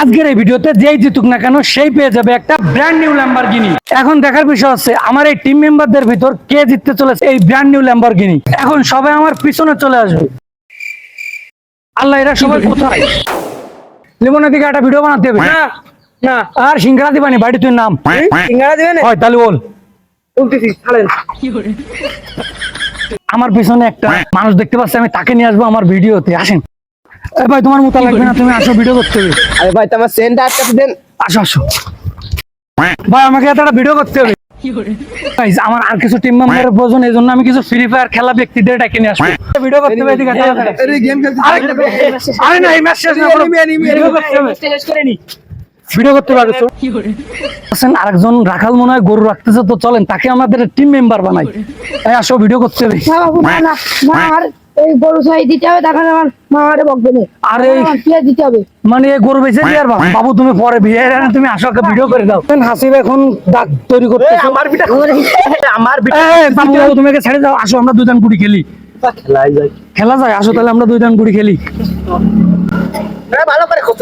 আজকের এই ভিডিওতে যেই জিতুক না কেন সেই পেয়ে যাবে একটা ব্র্যান্ড নিউ ল্যাম্বরগিনি এখন দেখার বিষয় হচ্ছে আমার এই টিম মেম্বারদের ভিতর কে জিততে চলেছে এই ব্র্যান্ড নিউ ল্যাম্বরগিনি এখন সবাই আমার পিছনে চলে আসবে। আল্লাহ এরা সবাই কোথায়? লিমনের দিকে একটা ভিডিও বানাতে হবে। না না। আর সিংহরা দিবানি বাড়ি তুই নাম। সিঙ্গারা দিবেন হয় তাহলে বল। বলতেছি ছাড়েন। আমার পিছনে একটা মানুষ দেখতে পাচ্ছি আমি তাকে নিয়ে আসব আমার ভিডিওতে। আসেন। এ ভাই তোমার মতো লাগবে না তুমি আসো ভিডিও করতে হবে। আরে ভাই তোমার সেন্টার আটকাতে দেন। আসো আসো। ভাই আমাকে এত ভিডিও করতে হবে। আমার আর কিছু টিম মেম্বারের প্রয়োজন এই জন্য আমি কিছু ফ্রি ফায়ার খেলা ব্যক্তিদের ডেকে নিয়ে আসব। ভিডিও করতে হবে এদিকে আরে গেম খেলতে আরে- না। এই ম্যাচ শেষ না ভিডিও করতে হবে। ভিডিও করতে পারবে তো? আছেন আরেকজন রাখাল মনে হয় গরু রাখতেছে তো চলেন তাকে আমাদের টিম মেম্বার বানাই। এই আসো ভিডিও করতে হবে। না বাবু না না না আমার এই গরু ছাই দিতে হবে তখন আমার মামারে বকবে না। আরে প্লেয়ার দিতে হবে। মানে এই গরু বেঁচে দিয়ে আর বাবু তুমি পরে বিয়ে তুমি আসো একটা ভিডিও করে দাও। হাসিব এখন দাগ তৈরি করতে আমার বিটা আমার বিটা বাবু তুমি ছেড়ে দাও আসো আমরা দুজন গুড়ি খেলি। খেলাই যায়। খেলা যায় আসো তাহলে আমরা দুজন গুড়ি খেলি। ভালো করে কত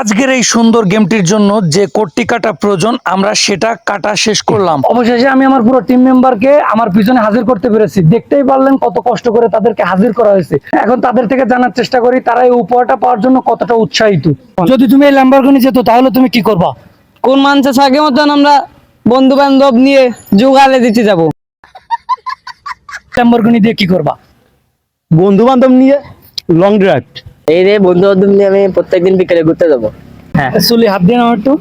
আজকের এই সুন্দর গেমটির জন্য যে কোটটি কাটা প্রয়োজন আমরা সেটা কাটা শেষ করলাম। অবশেষে আমি আমার পুরো টিম মেম্বারকে আমার পিছনে হাজির করতে পেরেছি। দেখতেই পারলেন কত কষ্ট করে তাদেরকে হাজির করা হয়েছে। এখন তাদের থেকে জানার চেষ্টা করি তারা এই উপহারটা পাওয়ার জন্য কতটা উৎসাহিত। যদি তুমি এই ল্যাম্বরগিনি যেত তাহলে তুমি কি করবা? কোন মানুষের সাথে মতন আমরা বন্ধু বান্ধব নিয়ে জোগালে দিতে যাব। ল্যাম্বরগিনি দিয়ে কি করবা? বন্ধু বান্ধব নিয়ে লং ড্রাইভ এই রে বন্ধু বান্ধব নিয়ে আমি প্রত্যেকদিন বিকেলে ঘুরতে যাব। হ্যাঁ। চুলি হাত দিয়ে নাও একটু।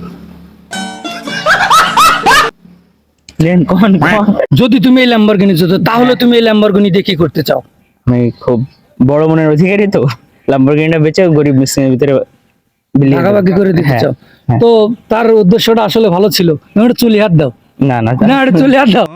যদি তুমি এই ল্যাম্বরগিনি যেত তাহলে তুমি এই ল্যাম্বরগিনি দিয়ে কি করতে চাও? আমি খুব বড় মনের অধিকারী তো। ল্যাম্বরগিনিটা বেচে গরিব মিসকিনের ভিতরে। ভাগাভাগি করে দিতে হ্যাঁ, চাও। হ্যাঁ। তো তার উদ্দেশ্যটা আসলে ভালো ছিল। চুলি হাত দাও। না না না। চুলি হাত দাও।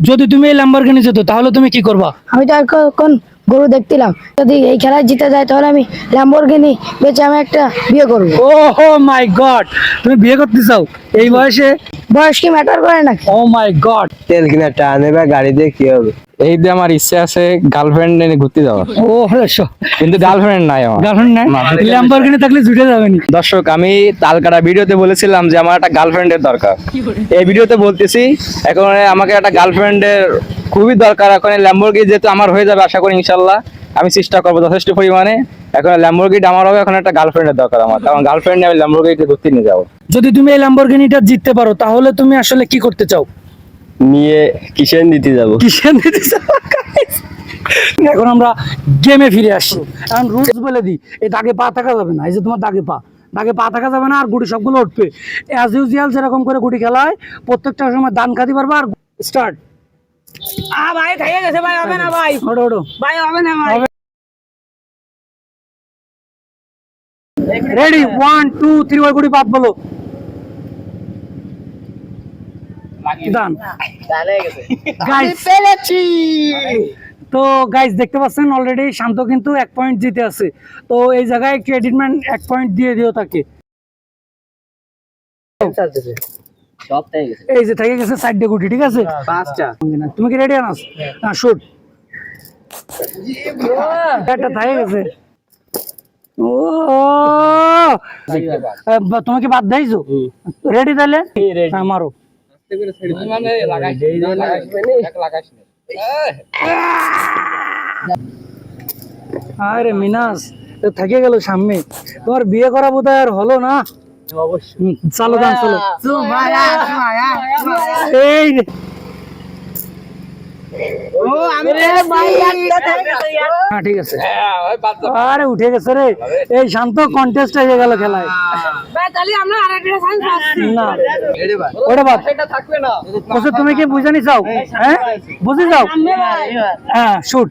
যদি তুমি এই ল্যাম্বরগিনি যেত তাহলে তুমি কি করবা? আমি তো আর ক- কোন গরু দেখছিলাম যদি এই খেলায় জিতে যায় তাহলে আমি ল্যাম্বরগিনি বেচে আমি একটা বিয়ে করব। ও হো মাই গড তুমি বিয়ে করতে চাও? এই বয়সে? বয়স কি ম্যাটার করে নাকি? Oh my god. তেল কিনা টানে বা গাড়ি দিয়ে কি হবে? এই যে আমার ইচ্ছে আছে গার্লফ্রেন্ড নিয়ে ঘুরতে যাওয়ার। ও হলো কিন্তু গার্লফ্রেন্ড নাই আমার। গার্লফ্রেন্ড নাই? না। ল্যাম্বরগিনি থাকলে জুটে যাবে নি। দর্শক আমি তালকাটা ভিডিওতে বলেছিলাম যে আমার একটা গার্লফ্রেন্ডের দরকার। এই ভিডিওতে বলতেছি এখন আমাকে একটা গার্লফ্রেন্ডের খুবই দরকার। এখন ল্যাম্বরগি যেহেতু আমার হয়ে যাবে আশা করি ইনশাল্লাহ আমি চেষ্টা করব যথেষ্ট পরিমাণে। এখন ল্যাম্বরগিটা আমার হবে এখন একটা গার্লফ্রেন্ডের দরকার আমার। কারণ গার্লফ্রেন্ড আমি ল্যাম্বরগিতে ঘুরতে নিয়ে যাব। যদি তুমি এই ল্যাম্বরগিনিটা জিততে পারো তাহলে তুমি আসলে কি করতে চাও? নিয়ে কিসেন দিতে যাব? কিসের দিতে যাব এখন আমরা গেমে ফিরে আসি। এখন রুলস বলে দিই এই দাগে পা থাকা যাবে না। এই যে তোমার দাগে পা। দাগে পা থাকা যাবে না আর গুটি সবগুলো উঠবে। অ্যাজ ইউজুয়াল যেরকম করে গুটি খেলা হয় প্রত্যেকটা সময় দান খাতে পারবে আর স্টার্ট ভাই খাইয়ে গেছে ভাই হবে না ভাই। ওটো ওটো ভাই হবে না ভাই। রেডি ওয়ান টু থ্রি ওই গুটি বাদ বলো। দান গাইস তো গাইস দেখতে পাচ্ছেন অলরেডি শান্ত কিন্তু এক পয়েন্ট জিতে আছে। তো এই জায়গায় একটু এডিটমেন্ট এক পয়েন্ট দিয়ে দিও তাকে। গেছে। এই যে থেকে গেছে সাইড গুটি ঠিক আছে? পাঁচটা। তুমি কি রেডি আনাস? হ্যাঁ শুট। একটা থাকে গেছে। ও! বাদ। দেয়ছো রেডি তাহলে? হ্যাঁ মারো। আরে মিনাস তো থেকে গেল সামনে। তোমার বিয়ে করা বোধ আর হলো না। চালো দান চলো। এই হ্যাঁ ঠিক আছে। আরে উঠে গেছে রে। এই শান্ত কন্টেস্ট হয়ে গেল খেলায়। তুমি কি বুঝে নি চাও হ্যাঁ? বুঝে যাও? হ্যাঁ শুট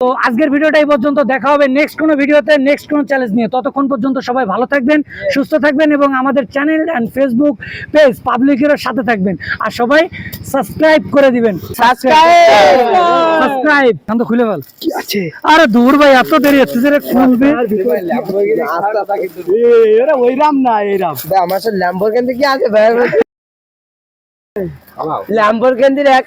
তো আজকের ভিডিওটা এই পর্যন্ত। দেখা হবে নেক্সট কোনো ভিডিওতে নেক্সট কোনো চ্যালেঞ্জ নিয়ে। ততক্ষণ পর্যন্ত সবাই ভালো থাকবেন সুস্থ থাকবেন এবং আমাদের চ্যানেল অ্যান্ড ফেসবুক পেজ পাবলিকের সাথে থাকবেন। আর সবাই সাবস্ক্রাইব করে দিবেন। সাবস্ক্রাইব শান্ত খুলে ফেল কি আছে? আরে দূর ভাই এত দেরি হচ্ছে যে খুলবে। ওইরাম না এইরাম আমার সাথে ল্যাম্বরগিনি কি আছে? ভাই ল্যাম্বরগিনির এক